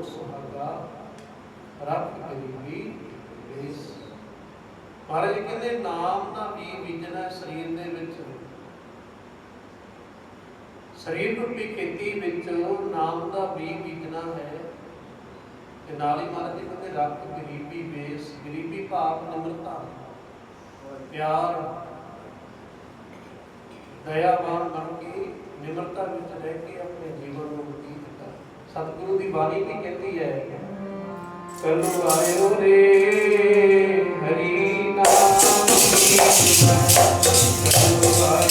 ਲੋਕ ਸੁਹਾਗਾ ਰੱਖ ਗਰੀਬੀ ਇਸ। ਮਹਾਰਾਜ ਜੀ ਕਹਿੰਦੇ ਨਾਮ ਦਾ ਵੀ ਵਿਜਣਾ ਸਰੀਰ ਦੇ ਵਿੱਚ। ਸਰੀਰ ਰੂਪੀ ਖੇਤੀ ਵਿੱਚ ਨਾਮ ਦਾ ਵੀ ਬੀਜਣਾ ਹੈ। ਤੇ ਨਾਲ ਹੀ ਮਹਾਰਾਜ ਜੀ ਕਹਿੰਦੇ ਰੱਖ ਗਰੀਬੀ ਵੇਸ ਗਰੀਬੀ ਭਾਵ ਨਿਮਰਤਾ, ਪਿਆਰ ਦਇਆਵਾਨ ਬਣ ਕੇ ਨਿਮਰਤਾ ਵਿੱਚ ਰਹਿ ਕੇ ਆਪਣੇ ਜੀਵਨ ਨੂੰ ਸਤਿਗੁਰੂ ਦੀ ਬਾਣੀ ਵੀ ਕਹਿੰਦੀ ਹੈ ਕਲੂ ਆਇਓ ਰੇ ਹਰੀ ਨਾਮ ਕਲੂ ਆਇਓ